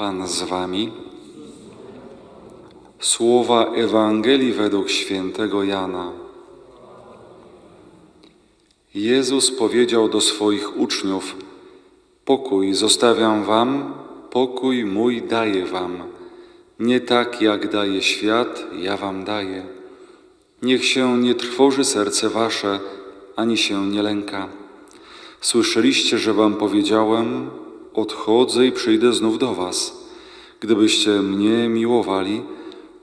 Pan z wami. Słowa Ewangelii według świętego Jana. Jezus powiedział do swoich uczniów: Pokój zostawiam wam, pokój mój daję wam. Nie tak jak daje świat, ja wam daję. Niech się nie trwoży serce wasze, ani się nie lęka. Słyszeliście, że wam powiedziałem: Odchodzę i przyjdę znów do was. Gdybyście mnie miłowali,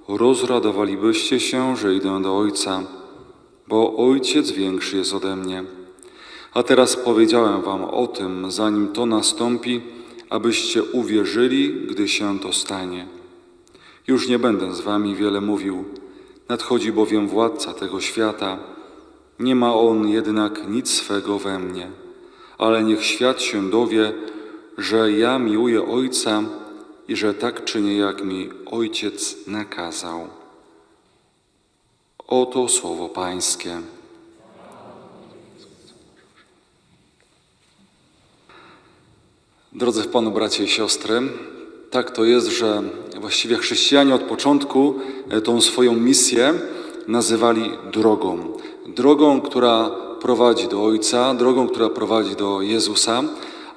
rozradowalibyście się, że idę do Ojca, bo Ojciec większy jest ode mnie. A teraz powiedziałem wam o tym, zanim to nastąpi, abyście uwierzyli, gdy się to stanie. Już nie będę z wami wiele mówił, nadchodzi bowiem władca tego świata. Nie ma on jednak nic swego we mnie, ale niech świat się dowie, że ja miłuję Ojca i że tak czynię, jak mi Ojciec nakazał. Oto słowo Pańskie. Drodzy w Panu bracia i siostry, tak to jest, że właściwie chrześcijanie od początku e, tą swoją misję nazywali drogą. Drogą, która prowadzi do Ojca, drogą, która prowadzi do Jezusa,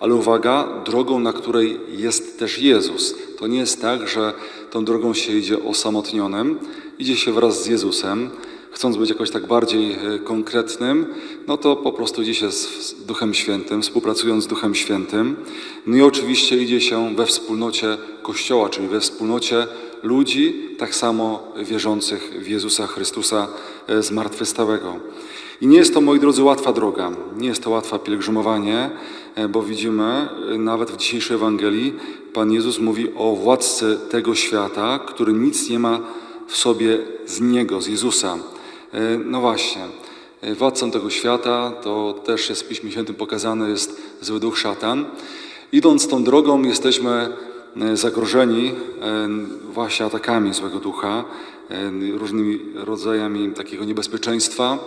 ale uwaga, drogą, na której jest też Jezus. To nie jest tak, że tą drogą się idzie osamotnionym, idzie się wraz z Jezusem. Chcąc być jakoś tak bardziej e, konkretnym, no to po prostu idzie się z, Duchem Świętym, współpracując z Duchem Świętym. No i oczywiście idzie się we wspólnocie Kościoła, czyli we wspólnocie ludzi, tak samo wierzących w Jezusa Chrystusa e, zmartwychwstałego. I nie jest to, moi drodzy, łatwa droga. Nie jest to łatwe pielgrzymowanie, e, bo widzimy e, nawet w dzisiejszej Ewangelii, Pan Jezus mówi o władcy tego świata, który nic nie ma w sobie z Niego, z Jezusa. E, No właśnie, władcą tego świata, to też jest w Piśmie Świętym pokazane, jest zły duch szatan. Idąc tą drogą jesteśmy zagrożeni właśnie atakami złego ducha, różnymi rodzajami takiego niebezpieczeństwa,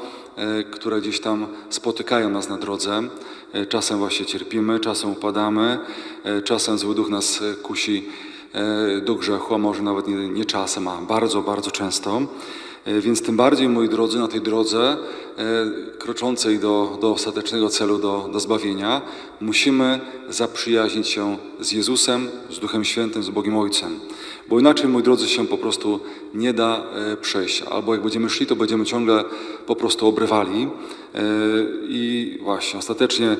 które gdzieś tam spotykają nas na drodze. E, Czasem właśnie cierpimy, czasem upadamy, e, czasem zły duch nas e, kusi e, do grzechu, a może nawet nie, nie czasem, a bardzo, bardzo często. E, Więc tym bardziej, moi drodzy, na tej drodze e, kroczącej do, do ostatecznego celu, do, do zbawienia, musimy zaprzyjaźnić się z Jezusem, z Duchem Świętym, z Bogiem Ojcem. Bo inaczej, moi drodzy, się po prostu nie da e, przejść. Albo jak będziemy szli, to będziemy ciągle po prostu obrywali. I właśnie, ostatecznie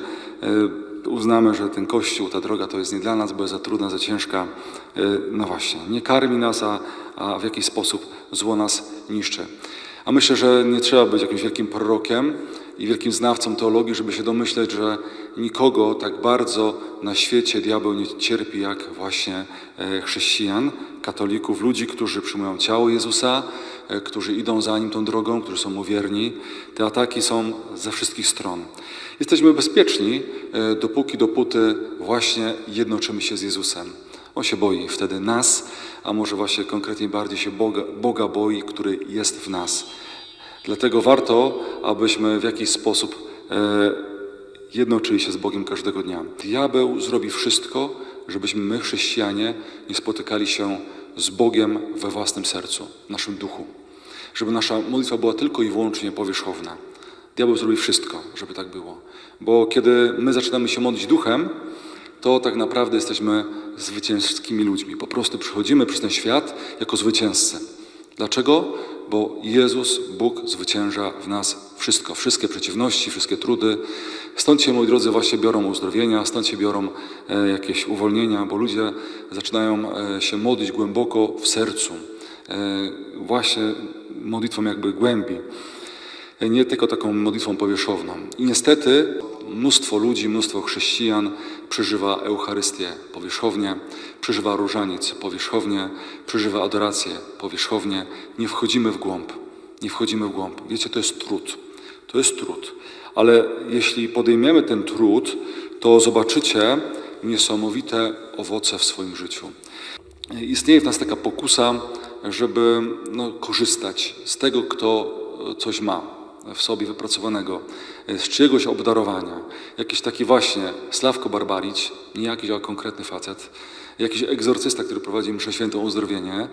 uznamy, że ten Kościół, ta droga to jest nie dla nas, bo jest za trudna, za ciężka. E, No właśnie, nie karmi nas, a, a w jakiś sposób zło nas niszczy. A myślę, że nie trzeba być jakimś wielkim prorokiem i wielkim znawcą teologii, żeby się domyśleć, że nikogo tak bardzo na świecie diabeł nie cierpi jak właśnie e, chrześcijan, katolików, ludzi, którzy przyjmują ciało Jezusa, e, którzy idą za Nim tą drogą, którzy są mu wierni. Te ataki są ze wszystkich stron. Jesteśmy bezpieczni, e, dopóki, dopóty właśnie jednoczymy się z Jezusem. On się boi wtedy nas, a może właśnie konkretnie bardziej się Boga, Boga boi, który jest w nas. Dlatego warto, abyśmy w jakiś sposób jednoczyli się z Bogiem każdego dnia. Diabeł zrobi wszystko, żebyśmy my, chrześcijanie, nie spotykali się z Bogiem we własnym sercu, w naszym duchu. Żeby nasza modlitwa była tylko i wyłącznie powierzchowna. Diabeł zrobi wszystko, żeby tak było. Bo kiedy my zaczynamy się modlić duchem, to tak naprawdę jesteśmy zwycięskimi ludźmi. Po prostu przychodzimy przez ten świat jako zwycięzcy. Dlaczego? Bo Jezus, Bóg zwycięża w nas wszystko, wszystkie przeciwności, wszystkie trudy. Stąd się, moi drodzy, właśnie biorą uzdrowienia, stąd się biorą e, jakieś uwolnienia, bo ludzie zaczynają e, się modlić głęboko w sercu. E, właśnie modlitwą jakby głębi nie tylko taką modlitwą powierzchowną. I niestety mnóstwo ludzi, mnóstwo chrześcijan przeżywa Eucharystię powierzchownie, przeżywa różaniec powierzchownie, przeżywa adorację powierzchownie. Nie wchodzimy w głąb, nie wchodzimy w głąb. Wiecie, to jest trud, to jest trud. Ale jeśli podejmiemy ten trud, to zobaczycie niesamowite owoce w swoim życiu. Istnieje w nas taka pokusa, żeby no, korzystać z tego, kto coś ma w sobie wypracowanego, z czyjegoś obdarowania. Jakiś taki właśnie Sławko Barbarić, nie jakiś, a konkretny facet, jakiś egzorcysta, który prowadzi mszę świętą uzdrowienie, e,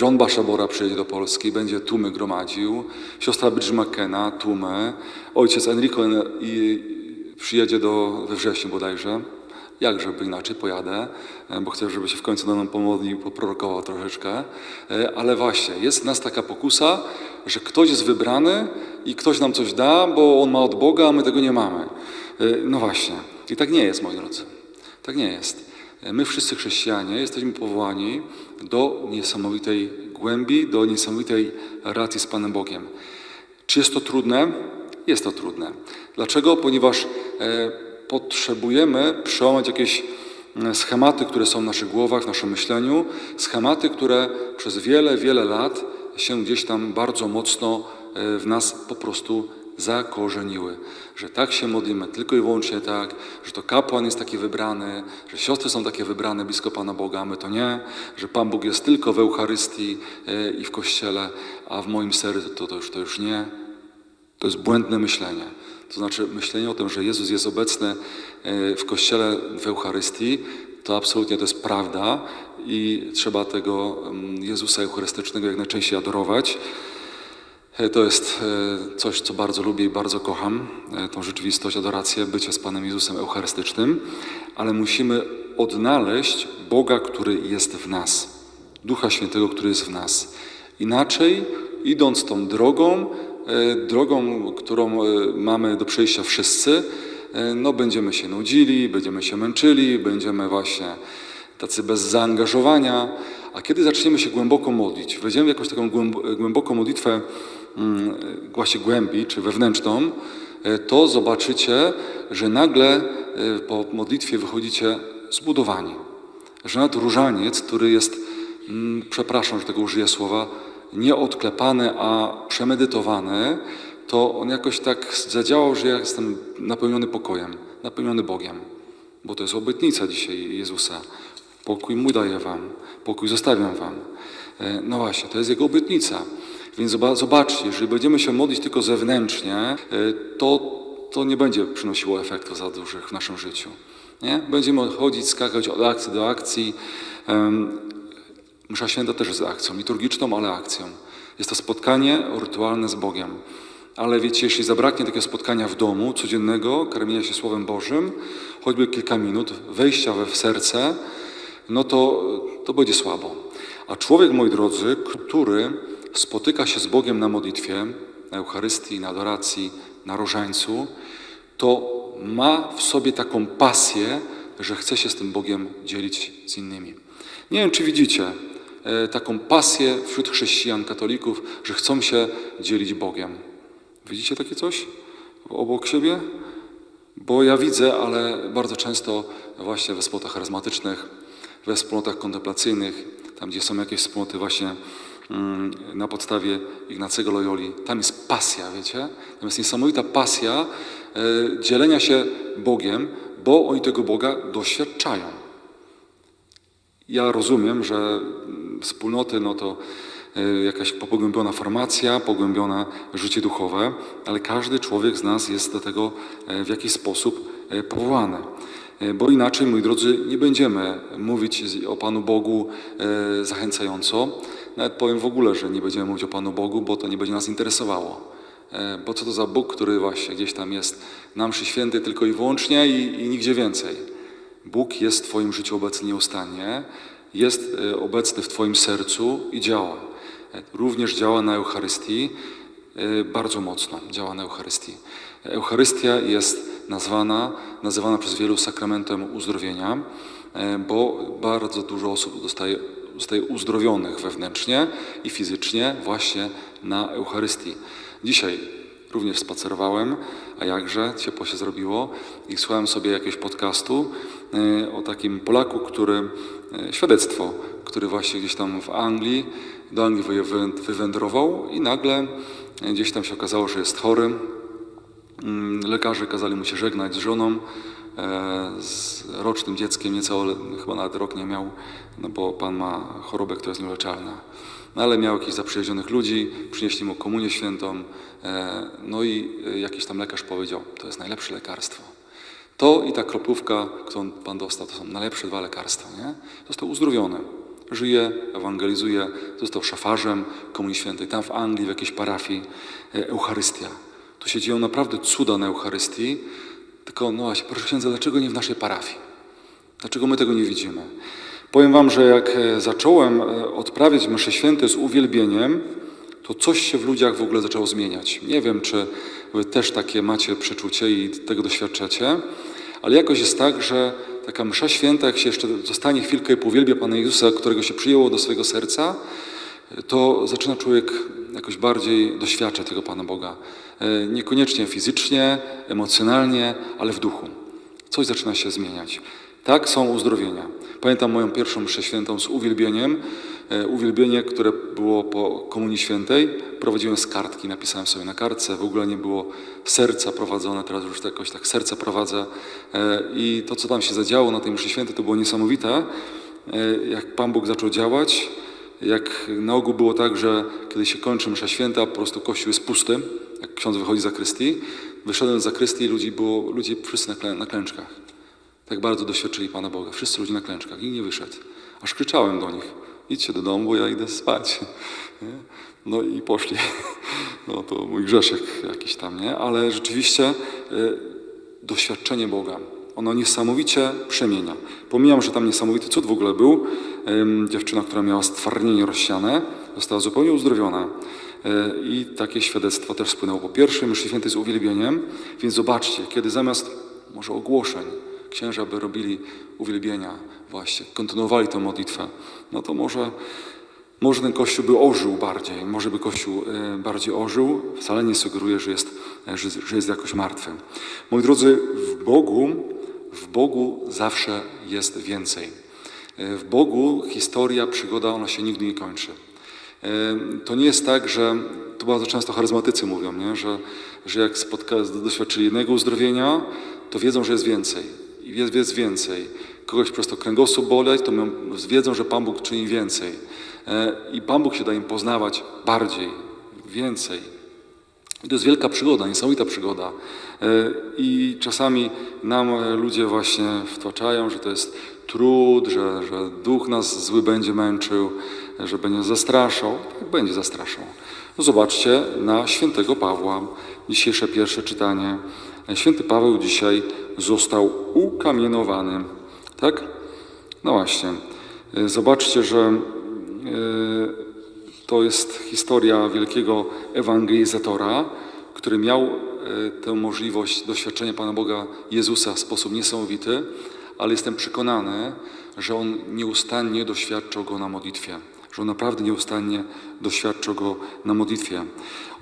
John Bashabora przyjedzie do Polski, będzie tłumy gromadził, siostra Bridget McKenna, tłumy, ojciec Enrico en- i przyjedzie do, we wrześniu bodajże, jak żeby inaczej pojadę, e, bo chcę, żeby się w końcu do nam pomodlił, poprorokował troszeczkę. E, Ale właśnie, jest w nas taka pokusa, że ktoś jest wybrany i ktoś nam coś da, bo on ma od Boga, a my tego nie mamy. No właśnie. I tak nie jest, moi drodzy. Tak nie jest. My wszyscy chrześcijanie jesteśmy powołani do niesamowitej głębi, do niesamowitej relacji z Panem Bogiem. Czy jest to trudne? Jest to trudne. Dlaczego? Ponieważ e, potrzebujemy przełamać jakieś e, schematy, które są w naszych głowach, w naszym myśleniu, schematy, które przez wiele, wiele lat się gdzieś tam bardzo mocno e, w nas po prostu zakorzeniły. Że tak się modlimy, tylko i wyłącznie tak, że to kapłan jest taki wybrany, że siostry są takie wybrane blisko Pana Boga, a my to nie, że Pan Bóg jest tylko w Eucharystii e, i w Kościele, a w moim sercu to, to, już, to już nie. To jest błędne myślenie. To znaczy myślenie o tym, że Jezus jest obecny e, w Kościele, w Eucharystii, to absolutnie to jest prawda i trzeba tego mm, Jezusa Eucharystycznego jak najczęściej adorować. E, To jest e, coś, co bardzo lubię i bardzo kocham, e, tą rzeczywistość, adorację, bycie z Panem Jezusem Eucharystycznym, ale musimy odnaleźć Boga, który jest w nas, Ducha Świętego, który jest w nas. Inaczej, idąc tą drogą, drogą, którą mamy do przejścia wszyscy, no będziemy się nudzili, będziemy się męczyli, będziemy właśnie tacy bez zaangażowania. A kiedy zaczniemy się głęboko modlić, wejdziemy w jakąś taką głęb- głęboką modlitwę właśnie głębi, czy wewnętrzną, e, to zobaczycie, że nagle e, po modlitwie wychodzicie zbudowani. Że nawet różaniec, który jest, mm, przepraszam, że tego użyję słowa, nie odklepany, a przemedytowany, to on jakoś tak zadziałał, że ja jestem napełniony pokojem, napełniony Bogiem. Bo to jest obietnica dzisiaj Jezusa. Pokój mój daję wam, pokój zostawiam wam. E, No właśnie, to jest Jego obietnica. Więc zoba- zobaczcie, jeżeli będziemy się modlić tylko zewnętrznie, e, to, to nie będzie przynosiło efektów za dużych w naszym życiu. Nie? Będziemy chodzić, skakać od akcji do akcji. Msza Święta też jest akcją, liturgiczną, ale akcją. Jest to spotkanie rytualne z Bogiem. Ale wiecie, jeśli zabraknie takiego spotkania w domu, codziennego, karmienia się Słowem Bożym, choćby kilka minut, wejścia we w serce, no to, to będzie słabo. A człowiek, moi drodzy, który spotyka się z Bogiem na modlitwie, na Eucharystii, na adoracji, na różańcu, to ma w sobie taką pasję, że chce się z tym Bogiem dzielić z innymi. Nie wiem, czy widzicie e, taką pasję wśród chrześcijan, katolików, że chcą się dzielić Bogiem. Widzicie takie coś obok siebie? Bo ja widzę, ale bardzo często właśnie we wspólnotach charyzmatycznych, we wspólnotach kontemplacyjnych, tam gdzie są jakieś wspólnoty właśnie na podstawie Ignacego Loyoli, tam jest pasja, wiecie? Tam jest niesamowita pasja e, dzielenia się Bogiem, bo oni tego Boga doświadczają. Ja rozumiem, że mm, wspólnoty no to y, jakaś pogłębiona formacja, pogłębione życie duchowe, ale każdy człowiek z nas jest do tego e, w jakiś sposób e, powołany. E, Bo inaczej, moi drodzy, nie będziemy mówić o Panu Bogu e, zachęcająco. Nawet powiem w ogóle, że nie będziemy mówić o Panu Bogu, bo to nie będzie nas interesowało. E, Bo co to za Bóg, który właśnie gdzieś tam jest na mszy świętej tylko i wyłącznie i, i nigdzie więcej. Bóg jest w Twoim życiu obecny nieustannie, jest e, obecny w Twoim sercu i działa. E, Również działa na Eucharystii, bardzo mocno działa na Eucharystii. Eucharystia jest nazwana, nazywana przez wielu sakramentem uzdrowienia, bo bardzo dużo osób dostaje, zostaje uzdrowionych wewnętrznie i fizycznie właśnie na Eucharystii. Dzisiaj Również spacerowałem, a jakże ciepło się zrobiło i słuchałem sobie jakiegoś podcastu e, o takim Polaku, który, e, świadectwo, który właśnie gdzieś tam w Anglii, do Anglii wy- wy- wywędrował i nagle e, gdzieś tam się okazało, że jest chory. Mm, Lekarze kazali mu się żegnać z żoną, z rocznym dzieckiem, niecały, chyba nawet rok nie miał, no bo pan ma chorobę, która jest nieuleczalna. No ale miał jakichś zaprzyjaźnionych ludzi, przynieśli mu komunię świętą, e, no i e, jakiś tam lekarz powiedział, to jest najlepsze lekarstwo. To i ta kroplówka, którą Pan dostał, to są najlepsze dwa lekarstwa. Nie? Został uzdrowiony. Żyje, ewangelizuje, został szafarzem Komunii Świętej. Tam w Anglii, w jakiejś parafii, e, Eucharystia. Tu się dzieją naprawdę cuda na Eucharystii. Tylko, no właśnie, proszę księdza, dlaczego nie w naszej parafii? Dlaczego my tego nie widzimy? Powiem wam, że jak e, zacząłem e, odprawiać msze święte z uwielbieniem, to coś się w ludziach w ogóle zaczęło zmieniać. Nie wiem, czy wy też takie macie przeczucie i tego doświadczacie, ale jakoś jest tak, że taka msza święta, jak się jeszcze zostanie chwilkę i powielbia Pana Jezusa, którego się przyjęło do swojego serca, to zaczyna człowiek jakoś bardziej doświadczać tego Pana Boga. E, Niekoniecznie fizycznie, emocjonalnie, ale w duchu. Coś zaczyna się zmieniać. Tak są uzdrowienia. Pamiętam moją pierwszą mszę świętą z uwielbieniem. E, Uwielbienie, które było po Komunii Świętej, prowadziłem z kartki, napisałem sobie na kartce. W ogóle nie było serca prowadzone, teraz już jakoś tak serce prowadzę. E, I to, co tam się zadziało na tej mszy świętej, to było niesamowite. Jak Pan Bóg zaczął działać, jak na ogół było tak, że kiedy się kończy msza święta, po prostu kościół jest pusty, jak ksiądz wychodzi z zakrystii. Wyszedłem z zakrystii, ludzi było, ludzie wszyscy na, klę, na klęczkach. Tak bardzo doświadczyli Pana Boga. Wszyscy ludzie na klęczkach. Nikt nie wyszedł. Aż krzyczałem do nich. Idźcie do domu, bo ja idę spać. Nie? No i poszli. No to mój grzeszek jakiś tam, nie? Ale rzeczywiście e, doświadczenie Boga. Ono niesamowicie przemienia. Pomijam, że tam niesamowity cud w ogóle był. Dziewczyna, która miała stwardnienie rozsiane, została zupełnie uzdrowiona. E, I takie świadectwo też spłynęło po pierwszym, mszy świętej z uwielbieniem. Więc zobaczcie, kiedy zamiast może ogłoszeń, księża by robili uwielbienia właśnie, kontynuowali tę modlitwę, no to może, może ten Kościół by ożył bardziej, może by Kościół e, bardziej ożył. Wcale nie sugeruje, że jest, e, że, że jest jakoś martwy. Moi drodzy, w Bogu, w Bogu zawsze jest więcej. E, W Bogu historia, przygoda, ona się nigdy nie kończy. E, To nie jest tak, że to bardzo często charyzmatycy mówią, nie? Że, że jak spotka, doświadczyli jednego uzdrowienia, to wiedzą, że jest więcej. I jest, jest więcej. Kogoś po prostu kręgosłup boleć, to wiedzą, że Pan Bóg czyni więcej. E, I Pan Bóg się da im poznawać bardziej, więcej. I to jest wielka przygoda, niesamowita przygoda. E, I czasami nam e, ludzie właśnie wtłaczają, że to jest trud, że, że duch nas zły będzie męczył, że będzie zastraszał. Tak będzie zastraszał. No zobaczcie na świętego Pawła. Dzisiejsze pierwsze czytanie. Święty Paweł dzisiaj został ukamienowany. Tak? No właśnie. E, Zobaczcie, że to jest historia wielkiego ewangelizatora, który miał tę możliwość doświadczenia Pana Boga Jezusa w sposób niesamowity, ale jestem przekonany, że on nieustannie doświadczał go na modlitwie. Że on naprawdę nieustannie doświadczał go na modlitwie.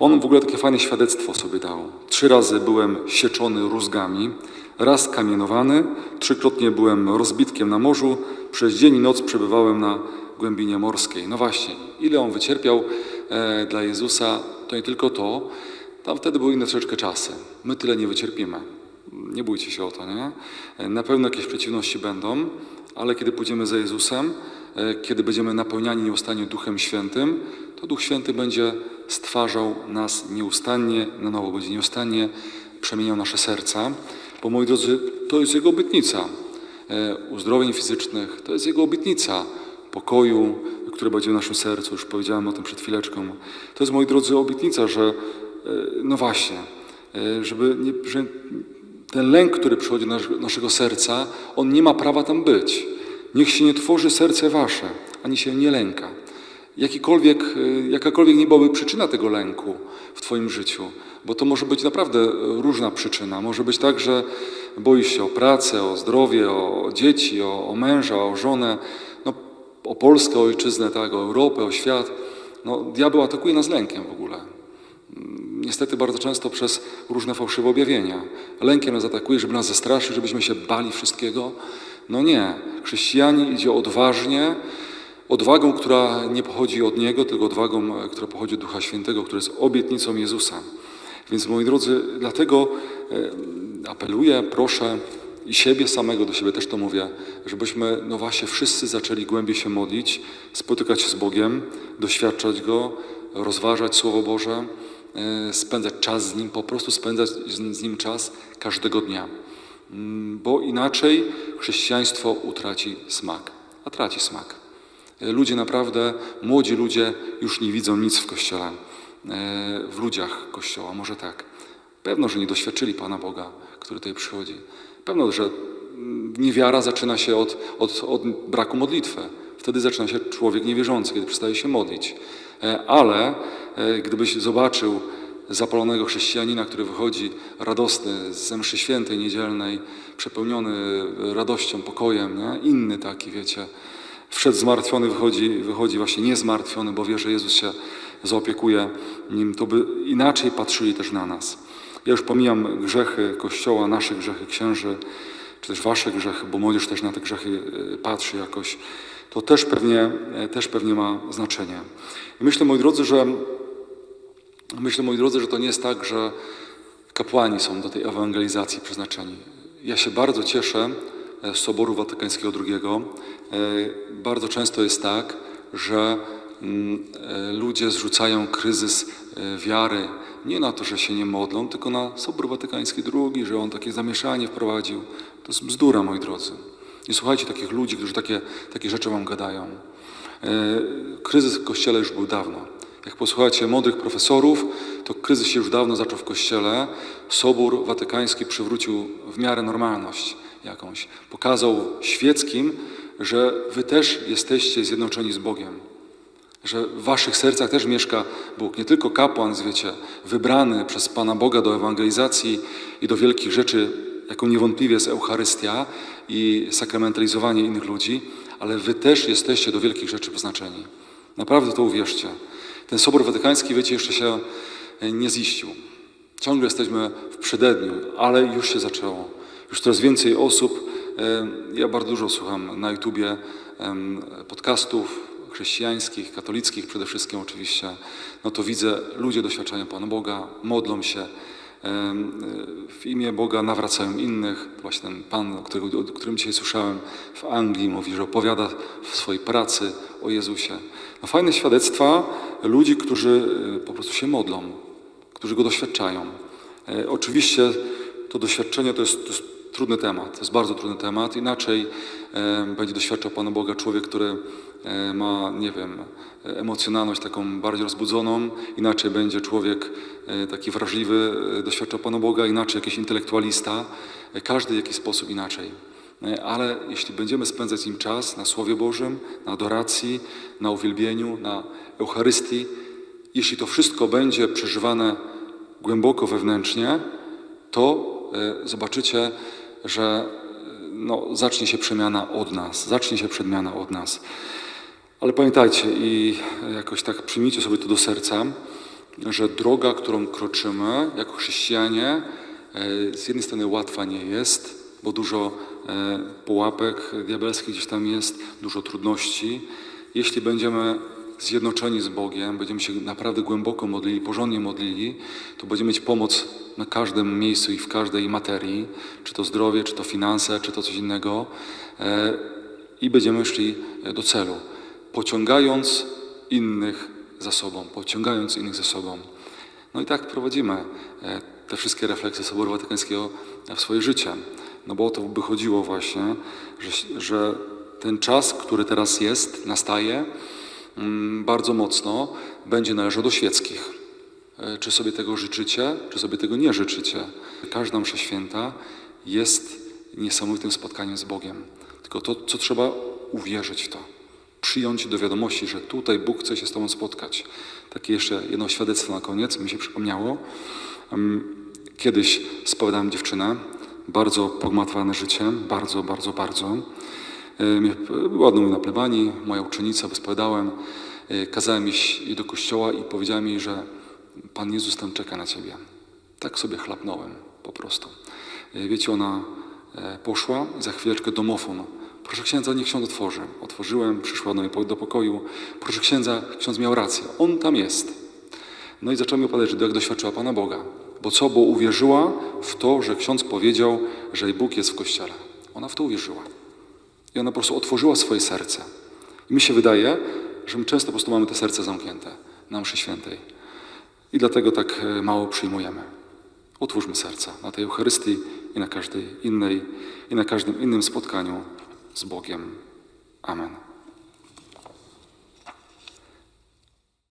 On w ogóle takie fajne świadectwo sobie dał. Trzy razy byłem sieczony rózgami, raz kamienowany, trzykrotnie byłem rozbitkiem na morzu, przez dzień i noc przebywałem na głębinie morskiej. No właśnie, ile on wycierpiał e, dla Jezusa, to nie tylko to, tam wtedy były inne troszeczkę czasy. My tyle nie wycierpimy. Nie bójcie się o to, nie? Na pewno jakieś przeciwności będą, ale kiedy pójdziemy za Jezusem, e, kiedy będziemy napełniani nieustannie Duchem Świętym, to Duch Święty będzie stwarzał nas nieustannie na nowo, będzie nieustannie przemieniał nasze serca, bo moi drodzy, to jest Jego obietnica e, uzdrowień fizycznych, to jest Jego obietnica pokoju, który będzie w naszym sercu, już powiedziałem o tym przed chwileczką. To jest, moi drodzy, obietnica, że no właśnie, e, żeby nie, że ten lęk, który przychodzi do nasz- naszego serca, on nie ma prawa tam być. Niech się nie tworzy serce wasze, ani się nie lęka. Jakikolwiek, e, jakakolwiek nie byłaby przyczyna tego lęku w Twoim życiu, bo to może być naprawdę e, różna przyczyna. Może być tak, że boisz się o pracę, o zdrowie, o dzieci, o, o męża, o żonę, no, o Polskę, o ojczyznę, tak, o Europę, o świat. No, diabeł atakuje nas lękiem w ogóle. Niestety bardzo często przez różne fałszywe objawienia. Lękiem nas atakuje, żeby nas zastraszyć, żebyśmy się bali wszystkiego. No nie. Chrześcijanin idzie odważnie, odwagą, która nie pochodzi od Niego, tylko odwagą, która pochodzi od Ducha Świętego, który jest obietnicą Jezusa. Więc moi drodzy, dlatego apeluję, proszę i siebie samego, do siebie też to mówię, żebyśmy, no właśnie, wszyscy zaczęli głębiej się modlić, spotykać się z Bogiem, doświadczać Go, rozważać Słowo Boże, spędzać czas z Nim, po prostu spędzać z Nim czas każdego dnia. Mm, bo inaczej chrześcijaństwo utraci smak, a traci smak. E, Ludzie naprawdę, młodzi ludzie już nie widzą nic w Kościele, e, w ludziach Kościoła, może tak. Pewno, że nie doświadczyli Pana Boga, który tutaj przychodzi. Pewno, że mm, niewiara zaczyna się od, od, od braku modlitwy. Wtedy zaczyna się człowiek niewierzący, kiedy przestaje się modlić. E, Ale e, gdybyś zobaczył zapalonego chrześcijanina, który wychodzi radosny z mszy świętej niedzielnej, przepełniony radością, pokojem, nie? inny taki, wiecie, wszedł zmartwiony, wychodzi, wychodzi właśnie niezmartwiony, bo wie, że Jezus się zaopiekuje nim, to by inaczej patrzyli też na nas. Ja już pomijam grzechy Kościoła, nasze grzechy księży, czy też wasze grzechy, bo młodzież też na te grzechy e, patrzy jakoś. To też pewnie, e, też pewnie ma znaczenie. I myślę, moi drodzy, że Myślę, moi drodzy, że to nie jest tak, że kapłani są do tej ewangelizacji przeznaczeni. Ja się bardzo cieszę e, z Soboru Watykańskiego II. E, Bardzo często jest tak, że mm, ludzie zrzucają kryzys wiary nie na to, że się nie modlą, tylko na Sobór Watykański II, że on takie zamieszanie wprowadził. To jest bzdura, moi drodzy. Nie słuchajcie takich ludzi, którzy takie, takie rzeczy wam gadają. E, Kryzys w Kościele już był dawno. Jak posłuchacie mądrych profesorów, to kryzys się już dawno zaczął w Kościele. Sobór Watykański przywrócił w miarę normalność jakąś. Pokazał świeckim, że wy też jesteście zjednoczeni z Bogiem. Że w waszych sercach też mieszka Bóg. Nie tylko kapłan, wiecie, wybrany przez Pana Boga do ewangelizacji i do wielkich rzeczy, jaką niewątpliwie jest Eucharystia i sakramentalizowanie innych ludzi, ale wy też jesteście do wielkich rzeczy przeznaczeni. Naprawdę to uwierzcie. Ten Sobór Watykański, wiecie, jeszcze się e, nie ziścił. Ciągle jesteśmy w przededniu, ale już się zaczęło. Już coraz więcej osób, e, ja bardzo dużo słucham na YouTubie podcastów chrześcijańskich, katolickich przede wszystkim oczywiście, no to widzę, ludzie doświadczają Pana Boga, modlą się, w imię Boga nawracają innych. Właśnie ten Pan, którego, o którym dzisiaj słyszałem w Anglii, mówi, że opowiada w swojej pracy o Jezusie. No fajne świadectwa ludzi, którzy e, po prostu się modlą, którzy Go doświadczają. E, Oczywiście to doświadczenie to jest, to jest trudny temat, to jest bardzo trudny temat. Inaczej e, będzie doświadczał Pana Boga człowiek, który e, ma, nie wiem, e, emocjonalność taką bardziej rozbudzoną, inaczej będzie człowiek e, taki wrażliwy, e, doświadczał Pana Boga, inaczej jakiś intelektualista, e, każdy w jakiś sposób inaczej. E, Ale jeśli będziemy spędzać nim czas na Słowie Bożym, na adoracji, na uwielbieniu, na Eucharystii, jeśli to wszystko będzie przeżywane głęboko wewnętrznie, to e, zobaczycie, że e, no, zacznie się przemiana od nas, zacznie się przemiana od nas. Ale pamiętajcie i jakoś tak przyjmijcie sobie to do serca, że droga, którą kroczymy jako chrześcijanie, e, z jednej strony łatwa nie jest, bo dużo e, pułapek diabelskich gdzieś tam jest, dużo trudności. Jeśli będziemy zjednoczeni z Bogiem, będziemy się naprawdę głęboko modlili, porządnie modlili, to będziemy mieć pomoc na każdym miejscu i w każdej materii, czy to zdrowie, czy to finanse, czy to coś innego e, i będziemy szli do celu, pociągając innych za sobą, pociągając innych za sobą. No i tak prowadzimy e, te wszystkie refleksje Soboru Watykańskiego w swoje życie. No bo o to by chodziło właśnie, że, że ten czas, który teraz jest, nastaje, mm, bardzo mocno będzie należał do świeckich. E, Czy sobie tego życzycie, czy sobie tego nie życzycie? Każda msza święta jest niesamowitym spotkaniem z Bogiem. Tylko to, co trzeba uwierzyć w to. Przyjąć do wiadomości, że tutaj Bóg chce się z Tobą spotkać. Takie jeszcze jedno świadectwo na koniec mi się przypomniało. Kiedyś spowiadałem dziewczynę, bardzo pogmatwane życie, bardzo, bardzo, bardzo. Mnie na plebanii, moja uczennica, wyspowiadałem, e, kazałem iść do kościoła i powiedziałem jej, że Pan Jezus tam czeka na Ciebie. Tak sobie chlapnąłem po prostu. E, Wiecie, ona e, poszła za chwileczkę domofon. Proszę księdza, niech ksiądz otworzy. Otworzyłem, przyszła do mnie do pokoju. Proszę księdza, ksiądz miał rację. On tam jest. No i zaczęła mi opowiadać, że jak doświadczyła Pana Boga. Bo co? Bo uwierzyła w to, że ksiądz powiedział, że Bóg jest w kościele. Ona w to uwierzyła. I ona po prostu otworzyła swoje serce. I mi się wydaje, że my często po prostu mamy te serce zamknięte na mszy świętej. I dlatego tak e, mało przyjmujemy. Otwórzmy serca na tej Eucharystii i na każdej innej i na każdym innym spotkaniu z Bogiem. Amen.